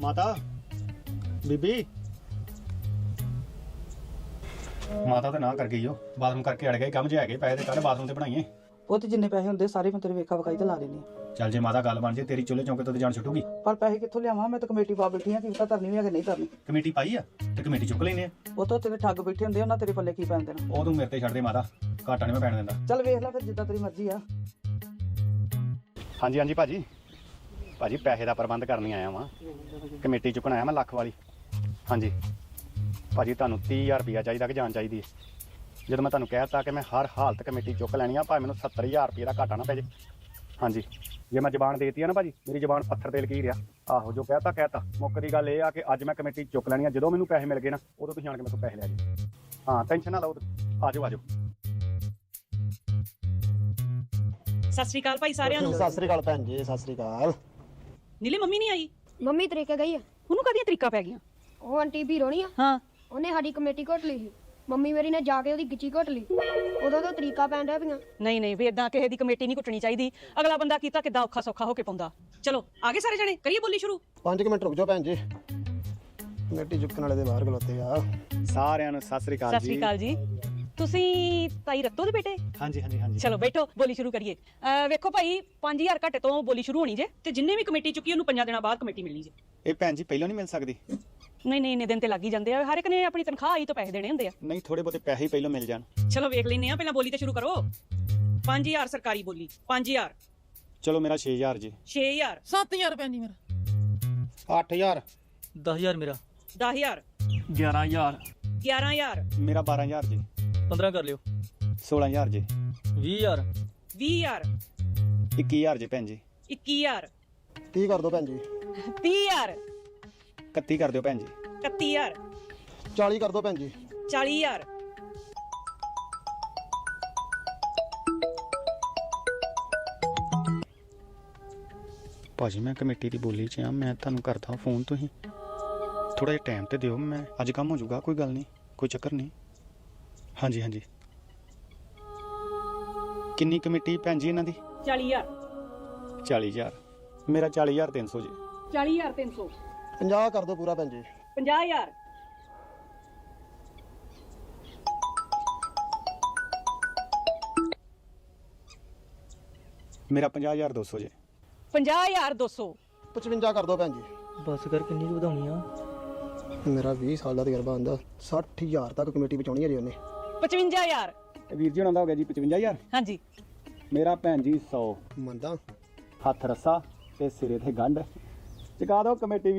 ਮਾਤਾ ਬੀਬੀ। ਮਾਤਾ ਤਾਂ ਨਾ ਕਰ ਗਈ ਉਹ ਬਾਥਰੂਮ ਕਰਕੇ ਅੜ ਗਈ ਕੰਮ ਜੇ ਹੈਗੇ ਪੈਸੇ ਤੇ ਕੱਢ ਬਾਥਰੂਮ ਤੇ ਬਣਾਈਏ। ਉਹ ਤੇ ਜਿੰਨੇ ਪੈਸੇ ਹੁੰਦੇ ਸਾਰੇ ਮੈਂ ਤੇਰੇ ਵੇਖਾ ਵਿਖਾਈ ਤੇ ਲਾ ਦੇਣੀ। ਚੱਲ ਜੇ ਮਾਤਾ ਗੱਲ ਬਣ ਜੇ ਤੇਰੀ ਚੁੱਲ੍ਹੇ ਚੌਂਕੇ ਤੋਂ ਤੇ ਜਾਨ ਛੁੱਟੂਗੀ। ਪਰ ਪੈਸੇ ਕਿੱਥੋਂ ਲਿਆਵਾਂ? ਮੈਂ ਤਾਂ ਕਮੇਟੀ ਪਾ ਬੈਠੀ ਆ ਕਿ ਪਤਾ ਧਰਨੀ ਵੀ ਆ ਕਿ ਨਹੀਂ ਧਰਨੀ। ਕਮੇਟੀ ਪਾਈ ਆ ਤੇ ਕਮੇਟੀ ਚੁੱਕ ਲੈਨੇ ਆ। ਉਹ ਤੋਂ ਤੇਰੇ ਠੱਗ ਬੈਠੇ ਹੁੰਦੇ ਉਹਨਾਂ ਤੇਰੇ ਪੱਲੇ ਕੀ ਪੈਣ ਦੇਣਾ? ਉਹ ਤੂੰ ਮੇਰੇ ਤੇ ਛੱਡ ਦੇ ਮਾਤਾ ਘਾਟਾ ਨਹੀਂ ਮੈਂ ਪੈਣ ਦਿੰਦਾ। ਚੱਲ ਵੇਖ ਲੈ ਫਿਰ ਜਿੱਦਾਂ ਤੇਰੀ ਮਰਜ਼ੀ ਆ। ਹਾਂਜੀ ਹਾਂਜੀ ਭਾਜੀ। ਭਾਜੀ ਪੈਸੇ ਦਾ ਪ੍ਰਬੰਧ ਕਰਨ ਹੀ ਆਇਆ ਵਾਂ। ਕਮੇਟੀ ਚੁੱਕਣ ਆਇਆ ਮੈਂ ਲੱਖ ਵਾਲੀ। ਹਾਂਜੀ। ਭਾਜੀ ਤੁਹਾਨੂੰ 30000 ਰੁਪਇਆ ਚਾਹੀਦਾ ਕਿ ਜਾਨ ਚਾਹੀਦੀ ਹੈ? ਜਦੋਂ ਮੈਂ ਤੁਹਾਨੂੰ ਕਹਿਤਾ ਕਿ ਮੈਂ ਹਰ ਹਾਲਤ ਕਮੇਟੀ ਚੁੱਕ ਲੈਣੀ ਆ ਭਾਵੇਂ ਮੈਨੂੰ 70000 ਰੁਪਏ ਦਾ ਘਾਟਾ ਨਾ ਪੈ ਜੇ। ਹਾਂਜੀ। ਜੇ ਮੈਂ ਜ਼ਬਾਨ ਦੇਤੀ ਆ ਨਾ ਭਾਜੀ ਮੇਰੀ ਜ਼ਬਾਨ ਪੱਥਰ ਤੇ ਲਕੀਰ ਆ। ਆਹੋ ਜੋ ਕਹਿਤਾ ਕਹਿਤਾ। ਮੁੱਕ ਦੀ ਗੱਲ ਇਹ ਆ ਕਿ ਅੱਜ ਮੈਂ ਕਮੇਟੀ ਚੁੱਕ ਲੈਣੀ ਆ ਜਦੋਂ ਮੈਨੂੰ ਪੈਸੇ ਮਿਲ ਗਏ ਨਾ ਉਦੋਂ ਤੁਸੀਂ ਆਣ ਕੇ ਮੇਰੇ ਤੋਂ ਪੈਸੇ ਲੈ ਜਾਓ। ਹਾਂ ਟੈਨਸ਼ਨ ਨਾ ਲਓ ਆਜੋ ਆਜੋ। ਸਤਿ ਸ਼੍ਰੀ ਅਕਾਲ ਭਾਈ ਸਾਰਿਆਂ ਨੂੰ। ਸਤਿ ਸ੍ਰੀ ਅਕਾਲ ਭੈਣ ਜੀ ਸਤਿ ਸ੍ਰੀ ਅਕਾਲ। ਨੀਲੇ ਮੰਮੀ ਨਹੀਂ ਆਈ? ਮੰਮੀ ਤਰੀਕੇ ਗਈ ਆ। ਉਹਨੂੰ ਕਦੀਆਂ ਤਰੀਕਾ ਪੈ ਗਿਆ ਉਹ ਆਂਟੀ ਵੀਰੋ ਨਹੀਂ ਆ। ਹਾਂ। ਉਹਨੇ ਸਾਡੀ ਕਮੇਟੀ ਘੁੱਟ ਲਈ ਸੀ। ਮੰਮੀ ਮੇਰੀ ਨੇ ਜਾ ਕੇ ਉਹਦੀ ਗਿੱਚੀ ਘੁੱਟ ਲਈ। ਉਦੋਂ ਤੋਂ ਤਰੀਕਾ ਪੈਣ ਡਿਆ ਪਈਆਂ। ਨਹੀਂ ਨਹੀਂ ਵੀ ਇਦਾਂ ਕਿਸੇ ਦੀ ਕਮੇਟੀ ਨਹੀਂ ਕੁੱਟਣੀ ਚਾਹੀਦੀ। ਅਗਲਾ ਬੰਦਾ ਕੀਤਾ ਕਿੱਦਾਂ ਔਖਾ ਸੌਖਾ ਹੋ ਕੇ ਪਾਉਂਦਾ। ਚਲੋ ਆਗੇ ਸਾਰੇ ਜਣੇ? ਕਰੀਏ ਬੋਲੀ ਸ਼ੁਰੂ? 5 ਮਿੰਟ ਰੁਕ ਜਾਓ ਭੈਣ ਜੀ। ਕਮੇਟੀ ਚੁੱਕਣ ਵਾਲੇ ਦੇ ਬਾਹਰ ਖਲੋਤੇ ਆ। ਸਾਰਿਆਂ ਨੂੰ ਸਤਿ ਸ੍ਰੀ ਅਕਾਲ ਸਤਿ ਸ਼੍ਰੀ ਅਕਾਲ ਜੀ। ਤੁਸੀਂ ਤਾਈ ਰੱਤੋ ਦੇ ਬੇਟੇ? ਹਾਂਜੀ ਹਾਂਜੀ ਹਾਂਜੀ। ਚਲੋ ਬੈਠੋ ਬੋਲੀ ਸ਼ੁਰੂ ਕਰੀਏ। ਅਹ ਵੇਖੋ ਭਾਈ 5000 ਘੱਟ ਤੋਂ ਬੋਲੀ ਸ਼ੁਰੂ ਹੋਣੀ ਜੇ ਤੇ ਜਿੰਨੇ ਵੀ ਕਮੇਟੀ ਚੁੱਕੀ ਉਹਨੂੰ ਪੰਜਾਂ ਦਿਨਾਂ ਬਾਅਦ ਕਮੇਟੀ ਮਿਲਣੀ ਜੇ। ਇਹ ਭੈਣ ਜੀ ਪਹਿਲਾਂ ਨਹੀਂ ਮਿਲ ਸਕਦੀ? ਨਹੀਂ ਨਹੀਂ ਇੰਨੇ ਦਿਨ ਤੇ ਲੱਗ ਹੀ ਜਾਂਦੇ ਆ। ਹਰ ਇੱਕ ਨੇ ਆਪਣੀ ਤਨਖਾਹ ਆਈ ਤੋਂ ਪੈਸੇ ਦੇਣੇ ਹੁੰਦੇ ਆ। ਨਹੀਂ ਥੋੜੇ ਬਹੁਤੇ ਪੈਸੇ ਹੀ ਪਹਿਲਾਂ ਮਿਲ ਜਾਣ। ਚਲੋ ਵੇਖ ਲੈਨੇ ਆ ਪਹਿਲਾਂ ਬੋਲੀ ਤੇ ਸ਼ੁਰੂ ਕਰੋ। 5000 ਸਰਕਾਰੀ ਬੋਲੀ 5000 ਚਲੋ ਮੇਰਾ 6000 ਜੀ। 6000 7000 ਰੁਪਏ ਨਹੀਂ ਮੇਰਾ। 8000 10000 ਮੇਰਾ। 10000 11000 11000 ਮੇਰਾ 12000 ਜੀ। 15 ਕਰ ਲਿਓ। 16000 ਜੀ। 20000 20000 21000 ਜੀ ਭੈਣ ਜੀ। 21000 30 ਕਰ ਦਿਓ ਭੈਣ ਜੀ। 30000 31 ਕਰ ਦਿਓ ਭੈਣ ਜੀ। 31000 40 ਕਰ ਦਿਓ ਭੈਣ ਜੀ। 40000 ਭਾਜੀ ਮੈਂ ਕਮੇਟੀ ਦੀ ਬੋਲੀ 'ਚ ਆ। ਮੈਂ ਤੁਹਾਨੂੰ ਕਰਦਾ ਫੋਨ ਤੁਸੀਂ। ਥੋੜਾ ਜਿਹਾ ਟਾਈਮ ਤੇ ਦਿਓ। ਮੈਂ ਅੱਜ ਕੰਮ ਹੋ ਜਾਊਗਾ ਕੋਈ ਗੱਲ ਨਹੀਂ। ਕੋਈ ਚੱਕਰ ਨਹੀਂ। ਹਾਂਜੀ ਹਾਂਜੀ। ਕਿੰਨੀ ਕਮੇਟੀ ਭੈਣ ਜੀ ਇਹਨਾਂ ਦੀ? 40000 40000 ਮੇਰਾ 40300 ਜੀ। 40300 50 ਕਰ ਦਿਓ ਪੂਰਾ ਭੈਣ ਜੀ। 50000 ਮੇਰਾ 50200 ਜੀ। 50200 55 ਕਰ ਦਿਓ ਭੈਣ ਜੀ। ਬਸ ਕਰ ਕਿੰਨੀ ਕੁ ਵਧਾਉਣੀ ਆ? ਮੇਰਾ 20 ਸਾਲ ਦਾ ਤਜਰਬਾ ਹੁੰਦਾ 60000 ਤੱਕ ਕਮੇਟੀ ਬਚਾਉਣੀ ਹੈ ਜੀ ਉਹਨੇ। 55000 ਵੀਰ ਜੀ ਉਹਨਾਂ ਦਾ ਹੋ ਗਿਆ ਜੀ 55000 ਹਾਂਜੀ। ਮੇਰਾ ਭੈਣ ਜੀ 100 ਮੰਨਦਾ। ਹੱਥ ਰੱਸਾ ਤੇ ਸਿਰੇ ਤੇ ਗੰਢ। ਚੁਕਾ ਦਿਓ ਕਮੇਟੀ